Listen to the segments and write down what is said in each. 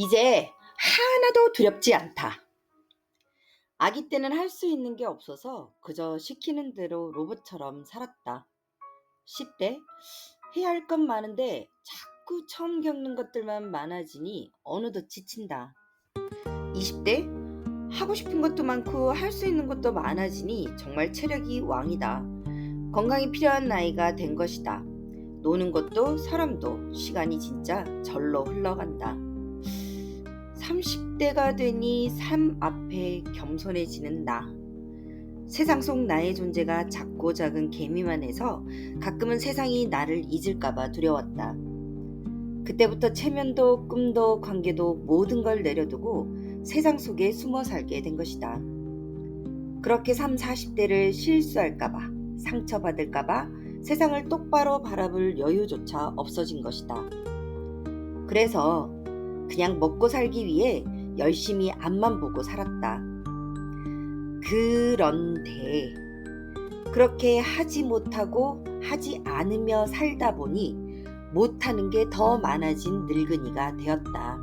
이제 하나도 두렵지 않다. 아기 때는 할 수 있는 게 없어서 그저 시키는 대로 로봇처럼 살았다. 10대 해야 할 건 많은데 자꾸 처음 겪는 것들만 많아지니 어느덧 지친다. 20대 하고 싶은 것도 많고 할 수 있는 것도 많아지니 정말 체력이 왕이다. 건강이 필요한 나이가 된 것이다. 노는 것도 사람도 시간이 진짜 절로 흘러간다. 30대가 되니 삶 앞에 겸손해지는 나. 세상 속 나의 존재가 작고 작은 개미만 해서 가끔은 세상이 나를 잊을까봐 두려웠다. 그때부터 체면도 꿈도 관계도 모든 걸 내려두고 세상 속에 숨어 살게 된 것이다. 그렇게 3, 40대를 실수할까봐, 상처받을까봐 세상을 똑바로 바라볼 여유조차 없어진 것이다. 그래서 그냥 먹고 살기 위해 열심히 앞만 보고 살았다. 그런데 그렇게 하지 못하고 하지 않으며 살다 보니 못하는 게 더 많아진 늙은이가 되었다.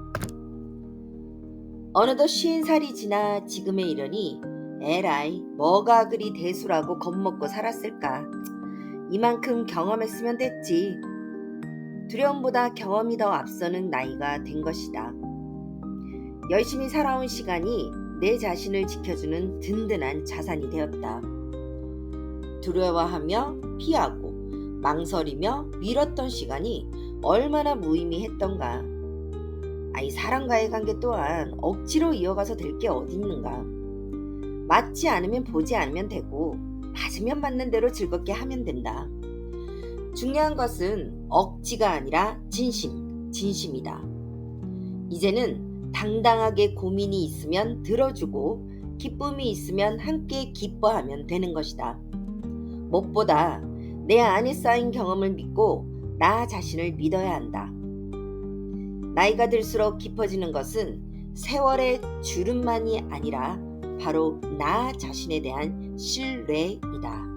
어느덧 쉰 살이 지나 지금에 이르니 에라이 뭐가 그리 대수라고 겁먹고 살았을까. 이만큼 경험했으면 됐지. 두려움보다 경험이 더 앞서는 나이가 된 것이다. 열심히 살아온 시간이 내 자신을 지켜주는 든든한 자산이 되었다. 두려워하며 피하고 망설이며 미뤘던 시간이 얼마나 무의미했던가. 아이 사람과의 관계 또한 억지로 이어가서 될 게 어디 있는가. 맞지 않으면 보지 않으면 되고 맞으면 맞는 대로 즐겁게 하면 된다. 중요한 것은 억지가 아니라 진심, 진심이다. 이제는 당당하게 고민이 있으면 들어주고 기쁨이 있으면 함께 기뻐하면 되는 것이다. 무엇보다 내 안에 쌓인 경험을 믿고 나 자신을 믿어야 한다. 나이가 들수록 깊어지는 것은 세월의 주름만이 아니라 바로 나 자신에 대한 신뢰이다.